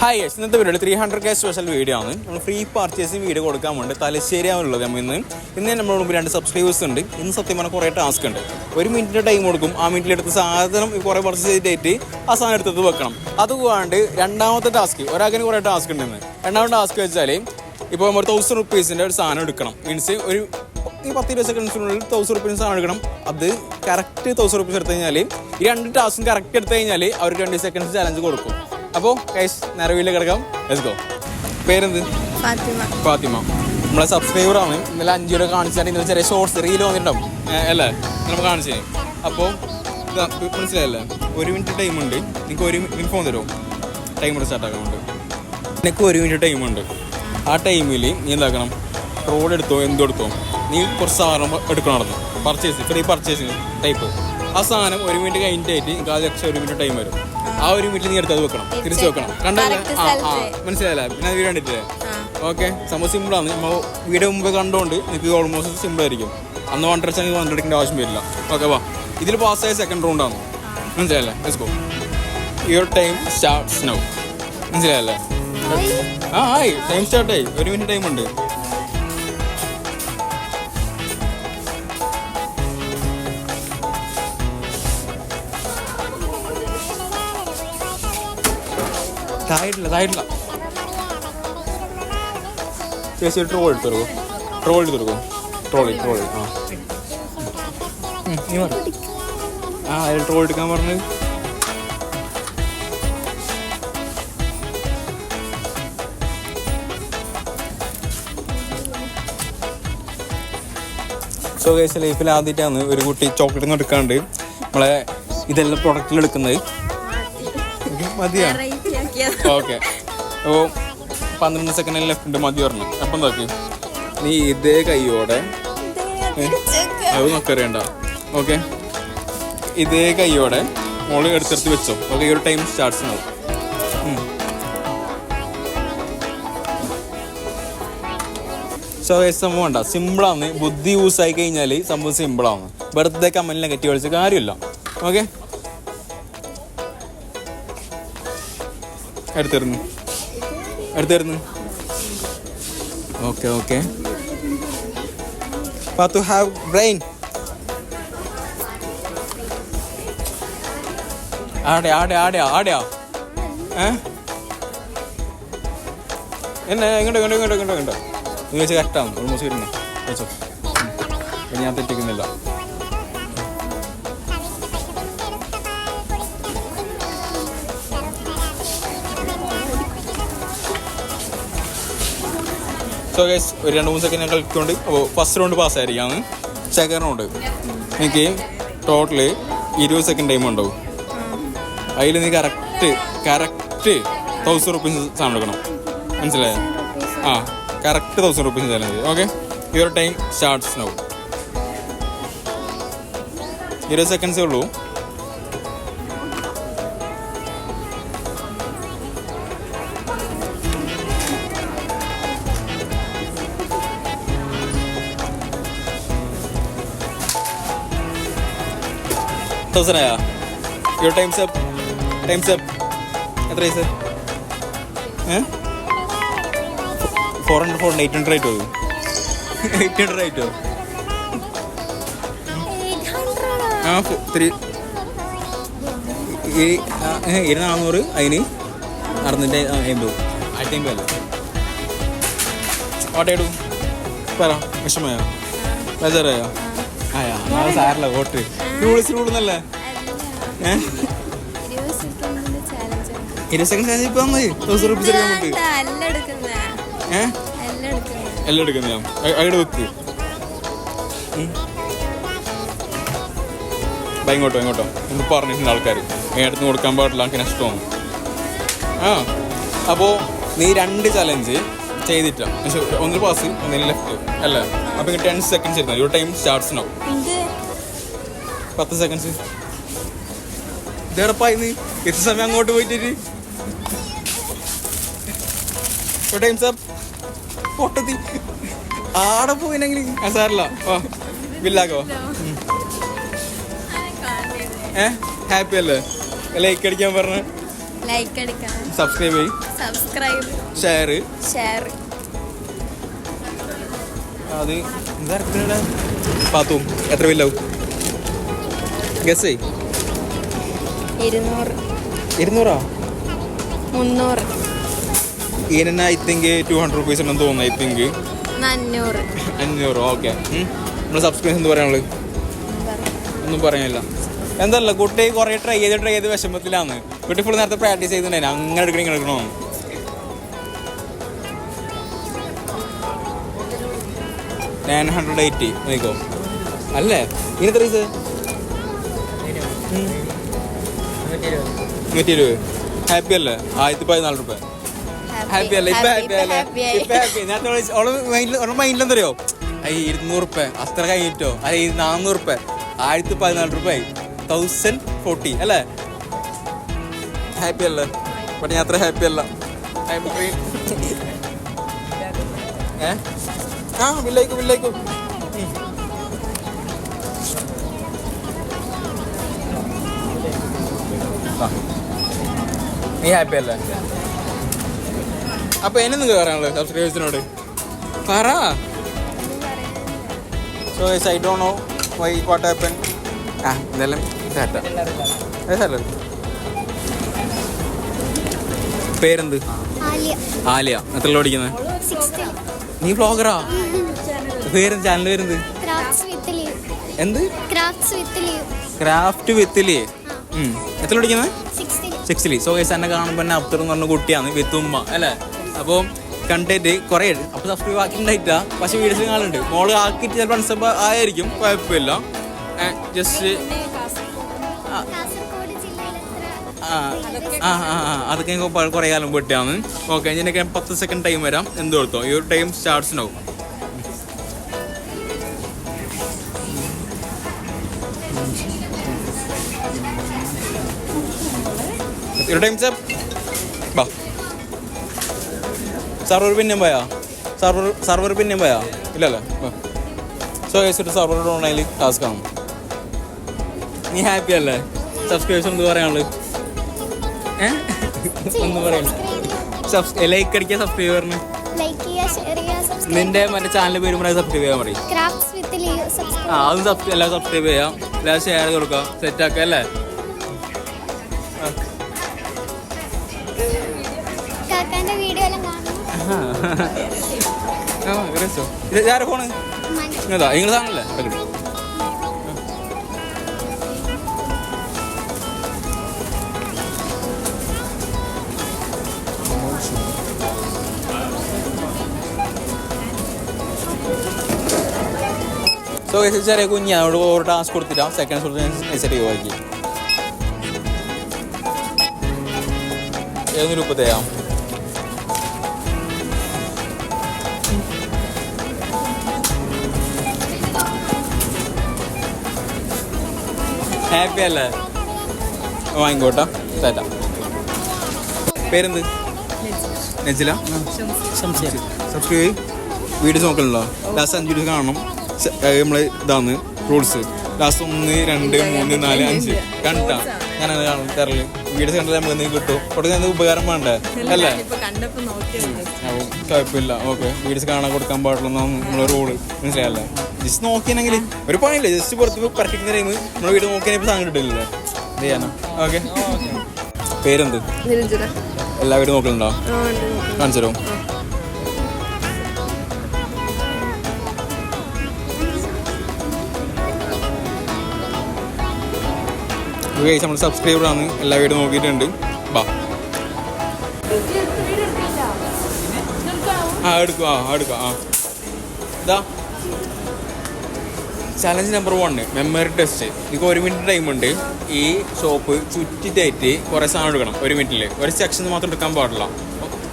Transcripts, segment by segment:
Hi yes ഇന്നത്തെ video three hundred K special video ആണ്. നമ്മൾ ഫ്രീ പർച്ചേസിങ് വീഡിയോ കൊടുക്കാൻ വേണ്ടി തലശ്ശേരിയാണുള്ളത് നമ്മൾ ഇന്ന് ഇന്ന് നമ്മുടെ മുമ്പ് രണ്ട് സബ്സ്ക്രൈബേഴ്സ് ഉണ്ട്. ഇന്ന് സത്യം പറഞ്ഞാൽ കുറേ ടാസ്ക് ഉണ്ട്. ഒരു മിനിറ്റിന്റെ ടൈം കൊടുക്കും. ആ മിനിറ്റിൽ എടുത്ത സാധനം കുറേ പർച്ചേസ് ചെയ്തിട്ട് ആ സാധനം എടുത്തത് വെക്കണം. അതുകൂടാണ്ട് രണ്ടാമത്തെ ടാസ്ക് ഒരാൾക്കിന് കുറേ ടാസ്ക് ഉണ്ടെന്ന്. രണ്ടാമത്തെ ടാസ്ക് വെച്ചാൽ ഇപ്പോൾ നമ്മൾ തൗസൻഡ് റുപ്പീസിന്റെ ഒരു സാധനം എടുക്കണം. മീൻസ് ഒരു ഈ പത്ത് ഇരുപത് സെക്കൻഡ്സിനുള്ളിൽ തൗസൻഡ് റുപ്പീസ് സാധനം എടുക്കണം. അത് കറക്റ്റ് തൗസൻഡ് റുപ്പീസ് എടുത്തു കഴിഞ്ഞാൽ ഈ രണ്ട് ടാസ്കും കറക്റ്റ് എടുത്തു കഴിഞ്ഞാൽ അവർ ട്വന്റി സെക്കൻഡ്സ് ചലഞ്ച് കൊടുക്കും. അപ്പോൾ കൈസ് നിറവിൽ കിടക്കാം. ലെറ്റ്സ് ഗോ പേരെന്ത്? ഫാത്തിമ. നമ്മളെ സബ്സ്ക്രൈബർ ആണ്. ഇന്നലെ അഞ്ചു രൂപ കാണിച്ചാൽ ഇന്നലെ ചെറിയ ഷോർട്സ് റീൽ വന്നിട്ടുണ്ടാവും. അല്ലേ? നമ്മൾ കാണിച്ചേ. അപ്പോൾ മനസ്സിലായല്ലേ? ഒരു മിനിറ്റ് ടൈം ഉണ്ട്. നിങ്ങൾക്ക് ഒരു മിനിറ്റ് ഫോൺ തരുമോ? ടൈമർ സ്റ്റാർട്ട് ആക്കാൻ നിനക്ക് ഒരു മിനിറ്റ് ടൈം ഉണ്ട്. ആ ടൈമിൽ നീ എന്താക്കണം? റോഡ് എടുത്തോ എന്തോ എടുത്തോ? നീ കുറച്ച് സാധനം എടുക്കണമായിരുന്നു പർച്ചേസ് ഫ്രീ പർച്ചേസിങ് ടൈപ്പ് ആ സാധനം ഒരു മിനിറ്റ് കഴിഞ്ഞിട്ടായിട്ട് നിങ്ങൾക്ക് ആ ലക്ഷം ഒരു മിനിറ്റ് ടൈം വരും. ആ ഒരു വീട്ടിൽ നീ എടുത്തത് വെക്കണം. തിരിച്ചു വെക്കണം. കണ്ടല്ലേ? ആ. മനസ്സിലായല്ലേ? പിന്നെ അത് വീഡിയോ കണ്ടിട്ടില്ലേ. ഓക്കെ. സംഭവം സിമ്പിളാണ് നമ്മൾ വീട് മുമ്പ് കണ്ടോണ്ട് നിങ്ങൾക്ക് ഓൾമോസ്റ്റ് സിമ്പിൾ ആയിരിക്കും. അന്ന് വൺ ഡ്രസ് വൺ എടുക്കേണ്ട ആവശ്യം വരില്ല. ഓക്കെ വാ. ഇതിൽ പാസ്സായ സെക്കൻഡ് റൗണ്ടാണ് മനസ്സിലായല്ലേ? Let's go your time starts now മനസ്സിലായല്ലേ? ആ ആയി. ടൈം സ്റ്റാർട്ടായി ഒരു മിനിറ്റ് ടൈം ഉണ്ട്. തായിട്ടില്ല തായിട്ടില്ല ചേച്ചി ട്രോൾ എടുത്തു കൊടുക്കും. ട്രോൾ എടുത്തു കൊടുക്കും. ട്രോളി ട്രോളി ആ. നീ പറ. ആ അതിൽ ട്രോൾ എടുക്കാൻ പറഞ്ഞു. സോ കേസ് ലൈഫിൽ ആദ്യമായിട്ടാണ് ഒരു കുട്ടി ചോക്ലേറ്റ് ഒന്നും എടുക്കാണ്ട് നമ്മളെ ഇതെല്ലാം പ്രൊഡക്റ്റിൽ എടുക്കുന്നത്. മതിയാണ് ഓക്കെ. അപ്പോൾ പന്ത്രണ്ട് സെക്കൻഡ് ലെഫ്റ്റ് മതി പറഞ്ഞു. അപ്പം എന്താക്കി നീ ഇതേ കൈയോടെ? അത് നോക്കറിയണ്ട. ഓക്കെ. ഇതേ കൈയോടെ മോൾ എടുത്തെടുത്ത് വെച്ചോ. ഓക്കെ ഈ ഒരു ടൈം സ്റ്റാർട്ട്സ് ആവും സോ സംഭവം വേണ്ട സിമ്പിളാന്ന്. ബുദ്ധി യൂസ് ആയി കഴിഞ്ഞാൽ സംഭവം സിമ്പിളാണ് വെറുതെ കമ്മലിനെ കെട്ടി കളിച്ച കാര്യമില്ല. ഓക്കെ? അടുത്തിരുന്നു. എടുത്തിരുന്നു okay okay to have brain ആടെ ആടെ ആടെ ആടെയാ ഏ? എന്നെ ഇങ്ങോട്ടോ കണ്ടോ ഇങ്ങോട്ടോ ഇങ്ങോട്ടോ ഇങ്ങോട്ടോ നിങ്ങൾ വെച്ച് കറക്റ്റാണ് ഓൾമോസ്റ്റ്. ഇനി ഞാൻ തെറ്റിക്കുന്നില്ല. സോ ഗൈസ് ഒരു രണ്ട് മൂന്ന് സെക്കൻഡ് ഞാൻ കളിക്കൊണ്ട് അപ്പോൾ ഫസ്റ്റ് റൗണ്ട് പാസ്സായിരിക്കാണ് സെക്കൻഡ് റൗണ്ട് എനിക്ക് ടോട്ടൽ ഇരുപത് സെക്കൻഡ് ടൈം ഉണ്ടാവും. അതിൽ നീ കറക്റ്റ് കറക്റ്റ് തൗസൻഡ് റുപ്പീസ് സാധനം എടുക്കണം. മനസ്സിലായോ? ആ correct thousand rupees challenge okay your time starts now ഇരുപത് സെക്കൻഡ്സേ ഉള്ളൂ. തൗസൻഡ് ആയാ? Your times up times up എത്ര ഏ? Four hundred four eight hundred ആയിട്ടോ? എയ്റ്റ് ഹൺഡ്രഡ് ആയിട്ടോ? ആ ത്രീ ഈ ഇരു നാന്നൂറ് അതിന് അറുന്നൂറ്റി അമ്പത് ആയിരത്തി അമ്പത് അല്ലേ? ഓട്ടയിടൂ പറ വിഷമയോ ബേജാറായോ? നാളെ സാറില്ല വോട്ട്. ഏഹ് ഇരുപത് സെക്കൻഡിന്റെ ചാലഞ്ച് ഇപ്പൊ മതി തൗസൻഡ് റുപ്പീസ് എടുക്കാൻ ഏഹ് എല്ലാം എടുക്കുന്ന അവിടെ വെക്ക്. ഇങ്ങോട്ടോ ഇങ്ങോട്ടോ. എന്ന് പറഞ്ഞിട്ടുണ്ട് ആൾക്കാർ ഏടത്തുനിന്ന് കൊടുക്കാൻ പാടില്ല എനിക്ക് നഷ്ടമാണ്. ആ. അപ്പോൾ നീ രണ്ട് ചലഞ്ച് ചെയ്തിട്ടാ. പക്ഷെ ഒന്ന് പാസ് ഒന്നിന് ലെഫ്റ്റ് അല്ല? അപ്പൊ ടെൻ സെക്കൻഡ്സ് ഇരുന്നു ഒരു ടൈം സ്റ്റാർട്ട്സ് നോ പത്ത് സെക്കൻഡ്സ് ഇതേടപ്പായി നീ? എത്ര സമയം അങ്ങോട്ട് പോയിട്ട് ടൈംസ് അപ്പ് പൊട്ടത്തി ആടെ പോയിനെങ്കിൽ സാറില്ല. ഓ ബില്ലാക്കോ? ഏ ഹാപ്പി അല്ലേ? ലൈക്ക് അടിക്കാൻ പറഞ്ഞ. ലൈക്ക് അടിക്കാൻ. സബ്സ്ക്രൈബ് ചെയ്യും. സബ്സ്ക്രൈബ്. ഷെയർ ഷെയർ അത് എന്താ പാത്തും. എത്ര ബില്ലാവും ഗസ് ഇരുന്നൂറ്. ഇരുന്നൂറോ? മുന്നൂറ്. ഇതിന് I think two hundred rupees ഉണ്ടെന്ന് തോന്നുന്നു ഐ തിങ്ക് അഞ്ഞൂറ് അഞ്ഞൂറ് ഓക്കെ സബ്സ്ക്രൈബ് എന്ത് പറയാനുള്ളത് ഒന്നും പറയാനില്ല. എന്തല്ല കുട്ടി കുറേ ട്രൈ ചെയ്ത് ട്രൈ ചെയ്ത് വിഷമത്തിലാണ്. കുട്ടി ഫുൾ നേരത്തെ പ്രാക്ടീസ് ചെയ്തിട്ടുണ്ടായിരുന്നു അങ്ങനെ എടുക്കണം ഇങ്ങനെ എടുക്കണോ? നയൻ ഹൺഡ്രഡ് എയ്റ്റി നോക്കോ അല്ലേ? ഇനി എത്ര പൈസ നൂറ്റി ഇരുപത് ഹാപ്പി അല്ലേ? ആയിരത്തി പതിനാല് റുപ്യ. ഹാപ്പി. അല്ലേ? ഇപ്പൊ ഹാപ്പി അല്ലേ? ഇപ്പൊ ഹാപ്പി ഞാൻ ഓളെ മൈൻഡിൽ എന്തറിയോ? അയ്യ ഇരുന്നൂറ് റുപ്യ. അത്ര കഴിഞ്ഞിട്ടോ? അല്ലെ നാന്നൂറ് റുപ്യ. ആയിരത്തി പതിനാല് റുപ്യ തൗസൻഡ് ഫോർട്ടി അല്ലേ? ഹാപ്പി അല്ലേ? ബട്ട് ഞാൻ അത്ര ഹാപ്പി അല്ല. ഏ? ആ വില്ലേക്കും വില്ലേക്കും നീ ഹാപ്പി അല്ലേ? അപ്പൊ എന്നെ പറയാനുള്ളത് സബ്സ്ക്രൈബേഴ്സിനോട് പറ. So I don't know why what happen ആ ഇതെല്ലാം അതല്ലേ പേരെന്ത്? ആലിയ. എത്ര പഠിക്കുന്നത് നീ വ്ളോഗറാ പേരെന്ത്? ചാനൽ പേരെന്ത്? എന്ത്? ക്രാഫ്റ്റ് വിത്ത് ലീവ് എത്ര പഠിക്കുന്നത് സിക്സ്തിൽ സോ ഗൈസ് എന്നെ കാണുമ്പോൾ തന്നെ അബ്ദുർ എന്ന് പറഞ്ഞ കുട്ടിയാണ് വിത്ത് ഉമ്മ അല്ലേ? അപ്പോൾ കണ്ടിട്ട് കുറേ അപ്പോൾ സബ്സ്ക്രൈബ് ആക്കിയിട്ടുണ്ടായിട്ടാ. പക്ഷെ വീഡിയോസ് കാണുന്നുണ്ട് മോൾ ആക്കിയിട്ട് ചിലപ്പോൾ അൺസബ് ആയിരിക്കും കുഴപ്പമില്ല. ജസ്റ്റ് ആ. ആ അതൊക്കെ കുറേ കാലം പോയിട്ടാണ് ഓക്കെ ഞാൻ പത്ത് സെക്കൻഡ് ടൈം വരാം. എന്ത് കൊടുത്തോ ഈ ഒരു ടൈം സ്റ്റാർട്ട്സ് ഒരു ടൈം സാർ ബാ സർവർ പിന്നെയും പോയാ. സർവർ സർവർ പിന്നെയും പോയാ. ഇല്ലല്ലോ. സോ സർവർ ഓൺലൈനിൽ ടാസ്ക് ആണ്. നീ ഹാപ്പി അല്ലേ? സബ്സ്ക്രൈബേഴ്സ് എന്ത് പറയാനുള്ളത്? ഏ? ഒന്ന് സബ്സ് ലൈക്ക് അടിക്കുക സബ്സ്ക്രൈബറിന് നിന്റെ മറ്റേ ചാനൽ പേര് പറയാൻ സബ്സ്ക്രൈബ് ചെയ്യാൻ പറയും. ആ അത് എല്ലാം സബ്സ്ക്രൈബ് ചെയ്യാം. എല്ലാം ഷെയർ കൊടുക്കാം. സെറ്റ് ആക്കുക അല്ലേ? കാക്കാന്റെ വീഡിയോ എല്ലാം കാണുന്നു ആരെ ഫോണ്? സാധനമല്ലേ എടുക്കട്ടെ സോ ചെറിയ കുഞ്ഞാണോട് ഒരു ടാസ്ക് കൊടുത്തിട്ടാ സെക്കൻഡ് ചെയ്യുവാക്കി ഏതൊരു രൂപത്തെയാ? ഹാപ്പി അല്ലേ? വാങ്ങിക്കോട്ടോ തരാം. പേരെന്ത്? നെജില സബ്സ്ക്രൈബ് വീഡിയോസ് നോക്കണല്ലോ ലാസ്റ്റ് അഞ്ച് വീഡിയോസ് കാണണം. നമ്മൾ ഇതാണ് റൂൾസ് ലാസ്റ്റ് ഒന്ന് രണ്ട് മൂന്ന് നാല് അഞ്ച്. കണ്ടാ? ഞാൻ കാണും തരൽ. വീഡിയോസ് കണ്ടാൽ നമുക്ക് എന്തെങ്കിലും കിട്ടും. കൊടുക്കാൻ എന്തെങ്കിലും ഉപകാരം വേണ്ടേ? അല്ലേ? കുഴപ്പമില്ല. ഓക്കെ. വീഡിയോസ് കാണാൻ കൊടുക്കാൻ പാടുള്ളതാണ് നമ്മളെ റൂൾ മനസ്സിലായല്ലേ? ജസ്റ്റ് നോക്കിയാണെങ്കിൽ ഒരു പണിയില്ല ജസ്റ്റ് പുറത്ത് പെർഫെക്റ്റ് ടൈം നമ്മുടെ വീട് നോക്കിയാൽ സാധനം കിട്ടില്ലല്ലോ എന്ത് ചെയ്യാനോ? ഓക്കെ. പേരെന്ത്? എല്ലാ വീടും നോക്കലുണ്ടോ? കാണിച്ചു തരുമോ നമ്മൾ സബ്സ്ക്രൈബറാണ് എല്ലാ വീടും നോക്കിയിട്ടുണ്ട്. ബാ. ആ എടുക്കും ആ എടുക്കാം ആ. ഇതാ. Challenge number one memory test നിങ്ങൾക്ക് ഒരു മിനിറ്റ് ടൈം ഉണ്ട്. ഈ ഷോപ്പ് ചുറ്റിട്ടായിട്ട് കുറേ സാധനം എടുക്കണം. ഒരു മിനിറ്റിൽ ഒരു സെക്ഷൻ മാത്രം എടുക്കാൻ പാടില്ല.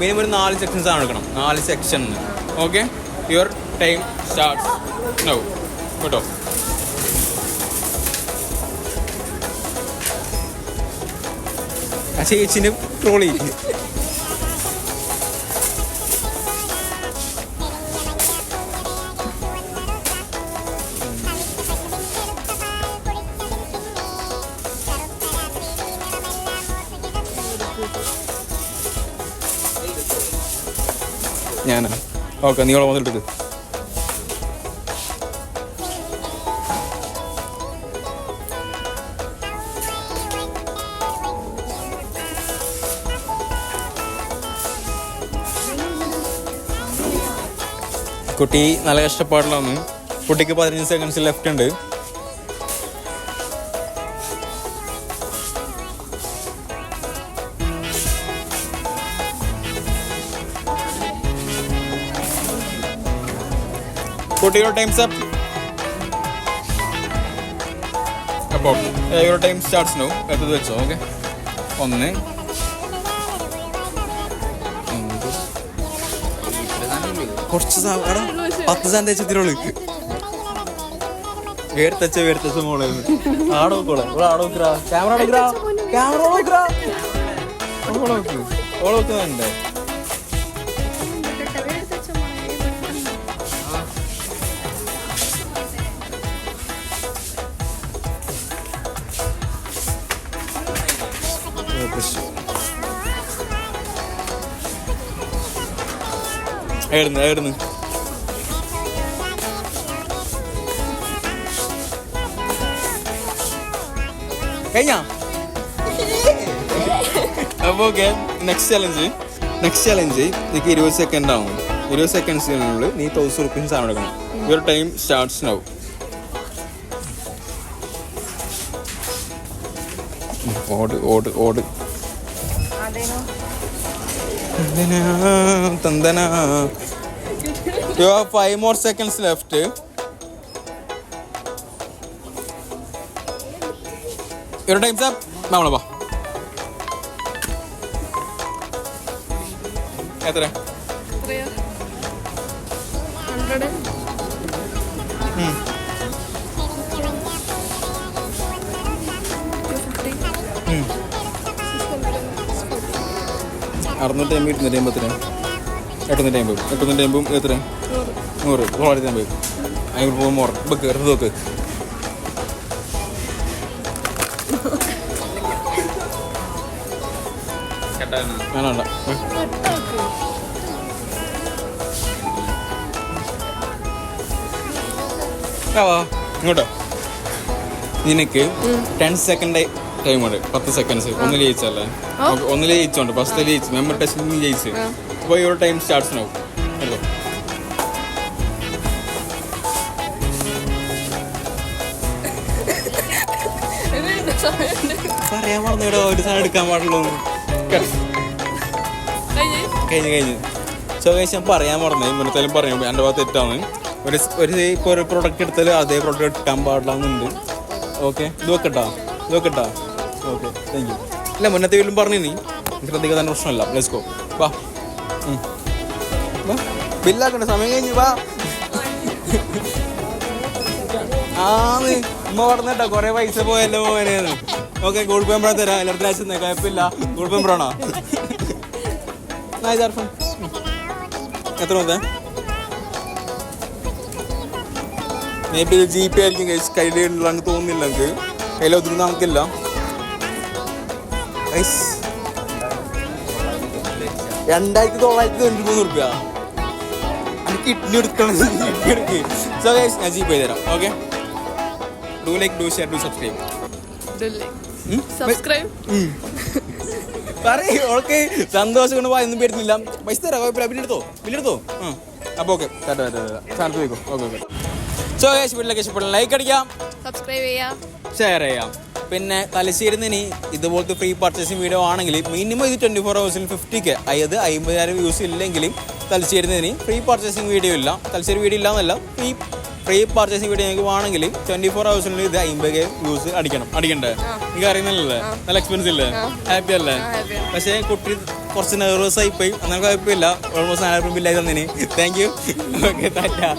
മിനിമം ഒരു നാല് സെക്ഷൻ സാധനം എടുക്കണം. നാല് section okay your time start now കേട്ടോ? ആ ചേച്ചിന് ട്രോൾ ഞാനാ. ഓക്കെ നീ ഓളെ വന്നിട്ട് കുട്ടി നല്ല കഷ്ടപ്പാടിലാണ്. കുട്ടിക്ക് പതിനഞ്ച് സെക്കൻഡ്സ് ലെഫ്റ്റ് ഉണ്ട്. കുട്ടിയുടെ ടൈംസ് അപ്പ് അപ്പോൾ യുവർ ടൈം സ്റ്റാർട്ട്സ് നോ എത്തത് വെച്ചോ ഓക്കെ ഒന്ന്. കുറച്ച് പത്ത് സാധനം തേച്ചത്തിലുള്ളു വേർത്തച്ച വേർത്തച്ച മോളെ. ആടോ നോക്കോളെ ഇവിടെ ആടോ ക്രാ ക്യാമറ ക്യാമറ നോക്കറാ ഓളെ നോക്ക്. ഓളെ ആയിരുന്നു ആയിരുന്നു. കഴിഞ്ഞാ? അപ്പോൾ okay next challenge next challenge എനിക്ക് ഇരുപത് സെക്കൻഡ് ആവും. ഇരുപത് സെക്കൻഡ്സിനുള്ളിൽ നീ തൗസൻഡ് റുപ്പീസ് സാധനം എടുക്കണം. യുവർ ടൈം സ്റ്റാർട്ട്സ് നൗ ഓട് ഓട് ഓട്. തന്തനാ, തന്തനാ. You have five more seconds left your time sir നമ്മളെ വാ. എത്ര അറുന്നൂറ്റി അമ്പത് ഇരുന്നൂറ്റി അമ്പത് എത്ര എട്ടുന്നൂറ്റി അമ്പത്. എട്ടുന്നൂറ്റി അമ്പതും എത്ര നൂറ്. തൊള്ളായിരത്തി അമ്പത്. അഞ്ഞൂറ് രൂപ മോർ ബക്ക് എടുത്ത് നോക്ക്. വേണ്ട ആവാ ഇങ്ങോട്ടോ. നിനക്ക് ടെൻ സെക്കൻഡ് ടൈം ഉണ്ട്. പത്ത് സെക്കൻഡ്സ് ഒന്നിൽ ജയിച്ചല്ലേ ഒന്നിൽ ജയിച്ചോണ്ട്. ഫസ്റ്റ് ജയിച്ചു. മെമ്മർ ടെസ്റ്റിൽ ജയിച്ചു. അപ്പോൾ യുവർ ടൈം സ്റ്റാർട്ട്സ് നോ എടുത്തോ പറയാൻ പറഞ്ഞോ ഒരു സാധനം എടുക്കാൻ പാടുള്ളൂ. കഴിഞ്ഞു? കഴിഞ്ഞു സോ കഴിച്ച് ഞാൻ പറയാൻ പറഞ്ഞു മുന്നത്തേലും പറയാൻ എന്റെ ഭാഗത്ത് തെറ്റാണ്. ഒരു ഒരു ഇപ്പോൾ ഒരു പ്രൊഡക്റ്റ് എടുത്താൽ അതേ പ്രോഡക്റ്റ് എടുക്കാൻ പാടില്ലാന്നുണ്ട്. ഓക്കെ ഇത് വെക്കട്ടാ. ഇത് വെക്കട്ടാ. ഓക്കെ താങ്ക് യു ഇല്ല മുന്നത്തെ വീട്ടിലും പറഞ്ഞു നീ ശ്രദ്ധിക്കാൻ തന്നെ പ്രശ്നമല്ല. ലെസ്കോ ഗോ വാ. ബില്ലാക്കണ്ട സമയം കഴിഞ്ഞു വാ. ആന്ന് ഉമ്മ പറഞ്ഞിട്ടാ കൊറേ പൈസ പോയല്ലോ മോനേന്ന് ഓക്കെ ഗൂഗിൾ പേ നമ്പർ തരാം എല്ലായിടത്തും അയച്ചു കുഴപ്പമില്ല. ഗൂഗിൾ പേ നമ്പറാണോ എത്ര നോക്കാം മേ ബി ജി പേ ആയിരിക്കും കൈസ് കയ്യിലുള്ളതെന്ന് തോന്നുന്നില്ല. എനിക്ക് കയ്യിൽ ഒതുങ്ങുന്ന നമുക്കില്ല രണ്ടായിരത്തി തൊള്ളായിരത്തി തൊണ്ണൂറ്റി മൂന്ന് റുപ്യ കിഡ്നി എടുക്കണം. കിഡ്നി എടുക്ക്. സോ ഗൈസ് ഞാൻ ജീപ്പ് ചെയ്തു തരാം okay do like do share do subscribe subscribe പറയ് ഓക്കെ സന്തോഷം കൊണ്ട് വായൊന്നും പേരുന്നില്ല പൈസ തരാം കുഴപ്പമില്ല. ബില്ലെടുത്തോ ബില്ലെടുത്തോ ആ അപ്പോൾ ഓക്കെ സ്ഥാനത്ത് പോയിക്കോ. ഓക്കെ ഓക്കെ സോ ഗൈസ് വീട്ടിലേക്ക് ഇഷ്ടപ്പെടാം ലൈക്ക് അടിക്കാം. സബ്സ്ക്രൈബ് ചെയ്യാം. ഷെയർ ചെയ്യാം. പിന്നെ തലശ്ശേരിന്ന് ഇതുപോലത്തെ ഫ്രീ പർച്ചേസിംഗ് വീഡിയോ ആണെങ്കിൽ മിനിമം ഇത് ട്വന്റി ഫോർ ഹവേഴ്സിൽ ഫിഫ്റ്റി കെ അതായത് അമ്പതിനായിരം വ്യൂസ് ഇല്ലെങ്കിലും തലശ്ശേരിന്ന് ഫ്രീ പർച്ചേസിംഗ് വീഡിയോ ഇല്ല. തലശ്ശേരി വീഡിയോ ഇല്ല എന്നല്ല ഫ്രീ ഫ്രീ പർച്ചേസിംഗ് വീഡിയോ നിങ്ങൾക്ക് വേണമെങ്കിൽ ട്വന്റി ഫോർ ഹവേഴ്സിനുള്ളിൽ ഇത് അമ്പത് കെ വ്യൂസ് അടിക്കണം. അടിക്കണ്ടേ? നിങ്ങൾക്ക് അറിയുന്നില്ലല്ലേ നല്ല എക്സ്പെൻസ് ഇല്ലേ? ഹാപ്പി അല്ലേ? പക്ഷേ കുട്ടി കുറച്ച് നെർവസ് ആയി പോയി. അങ്ങനെ കുഴപ്പമില്ല. ഓൾമോസ്റ്റ് നാലായിരം ബില്ലായി തന്നിന്. Thank you okay താറ്റാ